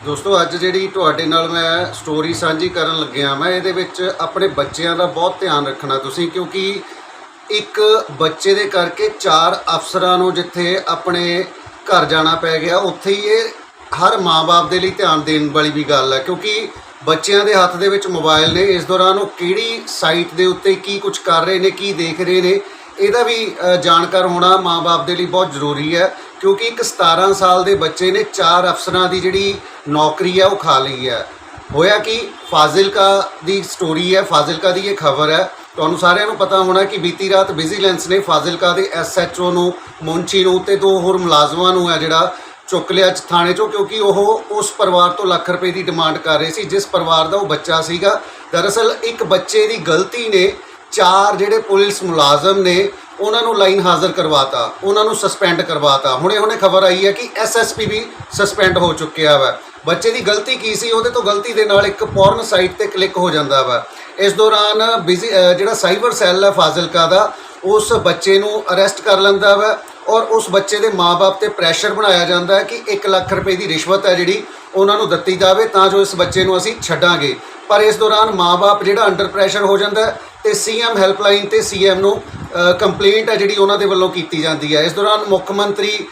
ਦੋਸਤੋ, ਅੱਜ ਜਿਹੜੀ ਤੁਹਾਡੇ ਨਾਲ ਮੈਂ ਸਟੋਰੀ ਸਾਂਝੀ ਕਰਨ ਲੱਗਿਆ ਮੈਂ ਇਹਦੇ ਵਿੱਚ ਆਪਣੇ ਬੱਚਿਆਂ ਦਾ ਬਹੁਤ ਧਿਆਨ ਰੱਖਣਾ ਤੁਸੀਂ, ਕਿਉਂਕਿ ਇੱਕ ਬੱਚੇ ਦੇ ਕਰਕੇ ਚਾਰ ਅਫਸਰਾਂ ਨੂੰ ਜਿੱਥੇ ਆਪਣੇ ਘਰ ਜਾਣਾ ਪੈ ਗਿਆ, ਉੱਥੇ ਹੀ ਇਹ ਹਰ ਮਾਂ-ਬਾਪ ਦੇ ਲਈ ਧਿਆਨ ਦੇਣ ਵਾਲੀ ਵੀ ਗੱਲ ਹੈ ਕਿਉਂਕਿ ਬੱਚਿਆਂ ਦੇ ਹੱਥ ਦੇ ਵਿੱਚ ਮੋਬਾਈਲ ਨੇ, ਇਸ ਦੌਰਾਨ ਉਹ ਕਿਹੜੀ ਸਾਈਟ ਦੇ ਉੱਤੇ ਕੀ ਕੁਝ ਕਰ ਰਹੇ ਨੇ, ਕੀ ਦੇਖ ਰਹੇ ਨੇ, ਇਹਦਾ ਵੀ ਜਾਣਕਾਰ ਹੋਣਾ ਮਾਂ-ਬਾਪ ਦੇ ਲਈ ਬਹੁਤ ਜ਼ਰੂਰੀ ਹੈ। ਕਿਉਂਕਿ ਇੱਕ 17 ਸਾਲ ਦੇ ਬੱਚੇ ਨੇ ਚਾਰ ਅਫਸਰਾਂ ਦੀ ਜਿਹੜੀ ਨੌਕਰੀ ਹੈ ਉਹ ਖਾ ਲਈ ਹੈ ਹੋਇਆ ਕਿ? ਫਾਜ਼ਿਲਕਾ ਦੀ ਸਟੋਰੀ ਹੈ, ਫਾਜ਼ਿਲਕਾ ਦੀ ਇਹ ਖਬਰ ਹੈ। ਤੁਹਾਨੂੰ ਸਾਰਿਆਂ ਨੂੰ ਪਤਾ ਹੋਣਾ ਕਿ ਬੀਤੀ ਰਾਤ ਵਿਜੀਲੈਂਸ ਨੇ ਫਾਜ਼ਿਲਕਾ ਦੇ ਐਸਐਚਓ ਨੂੰ, ਮੁੰਚੀ ਨੂੰ ਤੇ ਦੋ ਹੋਰ ਮੁਲਾਜ਼ਮਾਂ ਨੂੰ ਹੈ ਜਿਹੜਾ ਚੁੱਕ ਲਿਆ ਚ- ਥਾਣੇ ਚੋਂ, ਕਿਉਂਕਿ ਉਹ ਉਸ ਪਰਿਵਾਰ ਤੋਂ ਲੱਖ ਰੁਪਏ ਦੀ ਡਿਮਾਂਡ ਕਰ ਰਹੇ ਸੀ, ਜਿਸ ਪਰਿਵਾਰ ਦਾ ਉਹ ਬੱਚਾ ਸੀਗਾ। ਦਰਅਸਲ ਇੱਕ ਬੱਚੇ ਦੀ ਗਲਤੀ ਨੇ ਚਾਰ ਜਿਹੜੇ ਪੁਲਿਸ ਮੁਲਾਜ਼ਮ ਨੇ ਉਹਨਾਂ ਨੂੰ ਲਾਈਨ ਹਾਜ਼ਰ ਕਰਵਾਤਾ, ਉਹਨਾਂ ਨੂੰ ਸਸਪੈਂਡ ਕਰਵਾਤਾ। ਹੁਣੇ ਹੁਣੇ ਖਬਰ ਆਈ ਹੈ ਕਿ ਐਸਐਸਪੀ ਵੀ ਸਸਪੈਂਡ ਹੋ ਚੁੱਕਿਆ ਵਾ। ਬੱਚੇ ਦੀ ਗਲਤੀ ਕੀ ਸੀ? ਉਹਦੇ ਤੋਂ ਗਲਤੀ ਦੇ ਨਾਲ ਇੱਕ ਪੌਰਨ ਸਾਈਟ ਤੇ ਕਲਿੱਕ ਹੋ ਜਾਂਦਾ ਵਾ। ਇਸ ਦੌਰਾਨ ਬਿਜ਼ੀ ਜਿਹੜਾ ਸਾਈਬਰ ਸੈੱਲ ਹੈ ਫਾਜ਼ਿਲਕਾ ਦਾ, ਉਸ ਬੱਚੇ ਨੂੰ ਅਰੈਸਟ ਕਰ ਲੈਂਦਾ ਵਾ ਔਰ ਉਸ ਬੱਚੇ ਦੇ ਮਾਪੇ ਤੇ ਪ੍ਰੈਸ਼ਰ ਬਣਾਇਆ ਜਾਂਦਾ ਹੈ ਕਿ 1 ਲੱਖ ਰੁਪਏ ਦੀ ਰਿਸ਼ਵਤ ਹੈ ਜਿਹੜੀ ਉਹਨਾਂ ਨੂੰ ਦਿੱਤੀ ਜਾਵੇ, ਤਾਂ ਜੋ ਇਸ ਬੱਚੇ ਨੂੰ ਅਸੀਂ ਛੱਡਾਂਗੇ। ਪਰ ਇਸ ਦੌਰਾਨ ਮਾਪੇ ਜਿਹੜਾ ਅੰਡਰ ਪ੍ਰੈਸ਼ਰ ਹੋ ਜਾਂਦਾ ਹੈ ਤੇ ਸੀਐਮ ਹੈਲਪਲਾਈਨ ਤੇ ਸੀਐਮ ਨੂੰ ਕੰਪਲੇਂਟ ਹੈ ਜਿਹੜੀ ਉਹਨਾਂ ਦੇ ਵੱਲੋਂ ਕੀਤੀ ਜਾਂਦੀ ਹੈ ਇਸ ਦੌਰਾਨ ਮੁੱਖ ਮੰਤਰੀ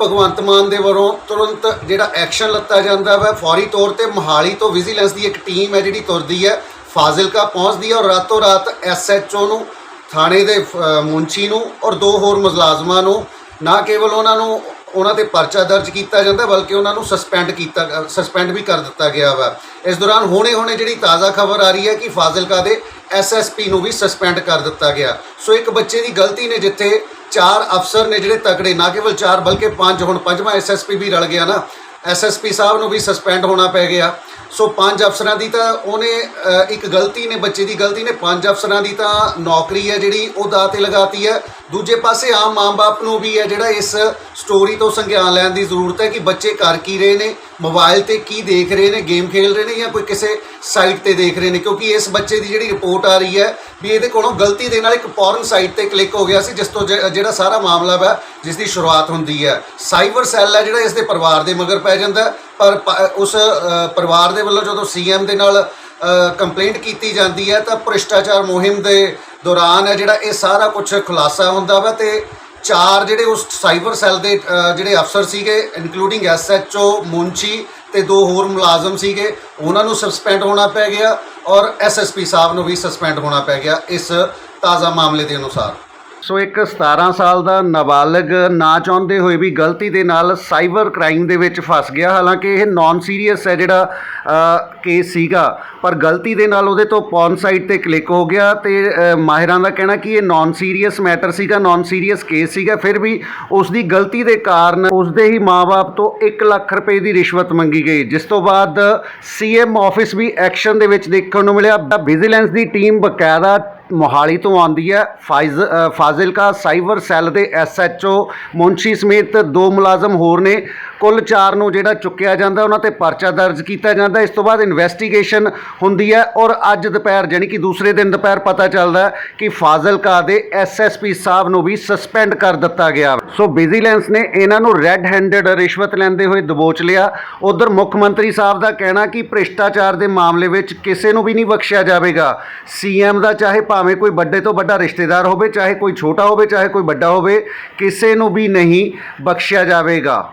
ਭਗਵੰਤ ਮਾਨ ਦੇ ਵੱਲੋਂ ਤੁਰੰਤ ਜਿਹੜਾ ਐਕਸ਼ਨ ਲਿੱਤਾ ਜਾਂਦਾ ਵਾ ਫੌਰੀ ਤੌਰ ਤੇ ਮੋਹਾਲੀ ਤੋਂ ਵਿਜੀਲੈਂਸ ਦੀ ਇੱਕ ਟੀਮ ਹੈ ਜਿਹੜੀ ਤੁਰਦੀ ਹੈ ਫਾਜ਼ਿਲਕਾ ਪਹੁੰਚਦੀ ਹੈ ਔਰ ਰਾਤੋਂ ਰਾਤ ਐਸਐਚਓ ਨੂੰ ਥਾਣੇ ਦੇ ਅ, ਨੂੰ ਔਰ ਦੋ ਹੋਰ ਮੁਲਾਜ਼ਮਾਂ ਨੂੰ ਨਾ ਕੇਵਲ ਉਹਨਾਂ ਨੂੰ ਉਹਨਾਂ ਤੇ ਪਰਚਾ ਦਰਜ ਕੀਤਾ ਜਾਂਦਾ ਬਲਕਿ ਉਹਨਾਂ ਨੂੰ ਸਸਪੈਂਡ ਕੀਤਾ ਸਸਪੈਂਡ ਵੀ ਕਰ ਦਿੱਤਾ ਗਿਆ ਵਾ। ਇਸ ਦੌਰਾਨ ਹੁਣੇ ਹੁਣੇ ਜਿਹੜੀ ਤਾਜ਼ਾ ਖਬਰ ਆ ਰਹੀ ਹੈ ਕਿ ਫਾਜ਼ਿਲਕਾ ਦੇ ਐਸਐਸਪੀ ਨੂੰ ਵੀ ਸਸਪੈਂਡ ਕਰ ਦਿੱਤਾ ਗਿਆ। ਸੋ ਇੱਕ ਬੱਚੇ ਦੀ ਗਲਤੀ ਨੇ ਜਿੱਥੇ ਚਾਰ ਅਫਸਰ ਨੇ ਜਿਹੜੇ ਤਕੜੇ, ਨਾ ਕੇਵਲ ਚਾਰ ਬਲਕਿ ਪੰਜ, ਹੁਣ ਪੰਜਵਾਂ ਐਸਐਸਪੀ ਵੀ ਰਲ ਗਿਆ ਨਾ। ਐਸਐਸਪੀ ਸਾਹਿਬ ਨੂੰ ਵੀ ਸਸਪੈਂਡ ਹੋਣਾ ਪੈ ਗਿਆ। ਸੋ ਪੰਜ ਅਫਸਰਾਂ ਦੀ ਤਾਂ ਉਹਨੇ ਇੱਕ ਗਲਤੀ ਨੇ, ਬੱਚੇ ਦੀ ਗਲਤੀ ਨੇ, ਪੰਜ ਅਫਸਰਾਂ ਦੀ ਤਾਂ ਨੌਕਰੀ ਹੈ ਜਿਹੜੀ ਉਹ ਦਾਅ ਤੇ ਲਗਾਤੀ ਹੈ। ਦੂਜੇ ਪਾਸੇ ਆਮ ਮਾਂ-ਬਾਪ ਨੂੰ ਵੀ ਹੈ ਜਿਹੜਾ ਇਸ ਸਟੋਰੀ ਤੋਂ ਸੰਗਿਆਨ ਲੈਣ ਦੀ ਜ਼ਰੂਰਤ ਹੈ ਕਿ ਬੱਚੇ ਕਰ ਕੀ ਰਹੇ ਨੇ, ਮੋਬਾਈਲ ਤੇ ਕੀ ਦੇਖ ਰਹੇ ਨੇ, ਗੇਮ ਖੇਡ ਰਹੇ ਨੇ ਜਾਂ ਕੋਈ ਕਿਸੇ ਸਾਈਟ ਤੇ ਦੇਖ ਰਹੇ ਨੇ, ਕਿਉਂਕਿ ਇਸ ਬੱਚੇ ਦੀ ਜਿਹੜੀ ਰਿਪੋਰਟ ਆ ਰਹੀ ਹੈ ਵੀ ਇਹਦੇ ਕੋਲੋਂ ਗਲਤੀ ਦੇ ਨਾਲ ਇੱਕ ਪੌਰਨ ਸਾਈਟ ਤੇ ਕਲਿੱਕ ਹੋ ਗਿਆ ਸੀ, ਜਿਸ ਤੋਂ ਜਿਹੜਾ ਸਾਰਾ ਮਾਮਲਾ ਵਾ, ਜਿਸ ਦੀ ਸ਼ੁਰੂਆਤ ਹੁੰਦੀ ਹੈ। ਸਾਈਬਰ ਸੈੱਲ ਹੈ ਜਿਹੜਾ ਇਸ ਦੇ ਪਰਿਵਾਰ ਦੇ ਮਗਰ ਪੈ ਜਾਂਦਾ ਪਰ ਪ- ਉਸ ਪਰਿਵਾਰ ਦੇ ਵੱਲੋਂ ਜਦੋਂ ਸੀਐਮ ਦੇ ਨਾਲ ਕੰਪਲੇਂਟ ਕੀਤੀ ਜਾਂਦੀ ਹੈ, ਤਾਂ ਭ੍ਰਿਸ਼ਟਾਚਾਰ ਮੁਹਿੰਮ ਦੇ ਦੌਰਾਨ ਹੈ ਜਿਹੜਾ ਇਹ ਸਾਰਾ ਕੁਝ ਖੁਲਾਸਾ ਹੁੰਦਾ ਵਾ ਤੇ ਚਾਰ ਜਿਹੜੇ ਉਸ ਸਾਈਬਰ ਸੈੱਲ ਦੇ ਜਿਹੜੇ ਅਫਸਰ ਸੀਗੇ ਇਨਕਲੂਡਿੰਗ ਐਸਐਚਓ ਮੁੰਚੀ ਤੇ ਦੋ ਹੋਰ ਮੁਲਾਜ਼ਮ ਸੀਗੇ, ਉਹਨਾਂ ਨੂੰ ਸਸਪੈਂਡ ਹੋਣਾ ਪੈ ਗਿਆ ਔਰ ਐਸਐਸਪੀ ਸਾਹਿਬ ਨੂੰ ਵੀ ਸਸਪੈਂਡ ਹੋਣਾ ਪੈ ਗਿਆ ਇਸ ਤਾਜ਼ਾ ਮਾਮਲੇ ਦੇ ਅਨੁਸਾਰ। ਸੋ ਇੱਕ 17 ਸਾਲ ਦਾ ਨਾਬਾਲਗ ਨਾ ਚਾਹੁੰਦੇ ਹੋਏ ਵੀ ਗਲਤੀ ਦੇ ਨਾਲ ਸਾਈਬਰ ਕ੍ਰਾਈਮ ਦੇ ਵਿੱਚ ਫਸ ਗਿਆ। ਹਾਲਾਂਕਿ ਇਹ ਨਾਨ ਸੀਰੀਅਸ ਹੈ ਜਿਹੜਾ ਕੇਸ ਸੀਗਾ। ਪਰ ਗਲਤੀ ਦੇ ਨਾਲ ਉਹਦੇ ਤੋਂ ਪੌਨ ਸਾਈਟ ਤੇ ਕਲਿੱਕ ਹੋ ਗਿਆ ਤੇ ਮਾਹਿਰਾਂ ਦਾ ਕਹਿਣਾ ਕਿ ਇਹ ਨਾਨ ਸੀਰੀਅਸ ਮੈਟਰ ਸੀਗਾ ਨਾਨ ਸੀਰੀਅਸ ਕੇਸ ਸੀਗਾ। ਫਿਰ ਵੀ ਉਸ ਦੀ ਗਲਤੀ ਦੇ ਕਾਰਨ ਉਸ ਦੇ ਹੀ ਮਾਪੇ ਤੋਂ 1 ਲੱਖ ਰੁਪਏ ਦੀ ਰਿਸ਼ਵਤ ਮੰਗੀ ਗਈ। ਜਿਸ ਤੋਂ ਬਾਅਦ ਸੀਐਮ ਆਫਿਸ ਵੀ ਐਕਸ਼ਨ ਦੇ ਵਿੱਚ ਦੇਖਣ ਨੂੰ ਮਿਲਿਆ। ਵਿਜੀਲੈਂਸ ਦੀ ਟੀਮ ਬਕਾਇਦਾ ਮੋਹਾਲੀ ਤੋਂ ਆਉਂਦੀ ਹੈ। ਫਾਈਜ਼ ਫਾਜ਼ਿਲਕਾ ਸਾਈਬਰ ਸੈੱਲ ਦੇ ਐਸਐਚਓ ਮੁੰਸ਼ੀ ਸਮੇਤ ਦੋ ਮੁਲਾਜ਼ਮ ਹੋਰ ਨੇ। ਕੁੱਲ 4 ਨੂੰ ਜਿਹੜਾ ਚੁੱਕਿਆ ਜਾਂਦਾ, ਉਹਨਾਂ ਤੇ ਪਰਚਾ ਦਰਜ ਕੀਤਾ ਜਾਂਦਾ। ਇਸ ਤੋਂ ਬਾਅਦ ਇਨਵੈਸਟੀਗੇਸ਼ਨ ਹੁੰਦੀ ਹੈ ਔਰ ਅੱਜ ਦੁਪਹਿਰ, ਜਾਣੀ ਕਿ ਦੂਸਰੇ ਦਿਨ ਦੁਪਹਿਰ ਪਤਾ ਚੱਲਦਾ ਕਿ ਫਾਜ਼ਿਲਕਾ ਦੇ ਐਸਐਸਪੀ ਸਾਹਿਬ ਨੂੰ ਵੀ ਸਸਪੈਂਡ ਕਰ ਦਿੱਤਾ ਗਿਆ। ਸੋ ਵਿਜੀਲੈਂਸ ਨੇ ਇਹਨਾਂ ਨੂੰ ਰੈੱਡ ਹੈਂਡਡ ਰਿਸ਼ਵਤ ਲੈਂਦੇ ਹੋਏ ਦਬੋਚ ਲਿਆ। ਉਧਰ ਮੁੱਖ ਮੰਤਰੀ ਸਾਹਿਬ ਦਾ ਕਹਿਣਾ ਕਿ ਭ੍ਰਿਸ਼ਟਾਚਾਰ ਦੇ ਮਾਮਲੇ ਵਿੱਚ ਕਿਸੇ ਨੂੰ ਵੀ ਨਹੀਂ ਬਖਸ਼ਿਆ ਜਾਵੇਗਾ। ਸੀਐਮ ਦਾ ਚਾਹੇ ਭਾਵੇਂ ਕੋਈ ਵੱਡੇ ਤੋਂ ਵੱਡਾ ਰਿਸ਼ਤੇਦਾਰ ਹੋਵੇ, ਚਾਹੇ ਕੋਈ ਛੋਟਾ ਹੋਵੇ, ਚਾਹੇ ਕੋਈ ਵੱਡਾ ਹੋਵੇ, ਕਿਸੇ ਨੂੰ ਵੀ ਨਹੀਂ ਬਖਸ਼ਿਆ ਜਾਵੇਗਾ।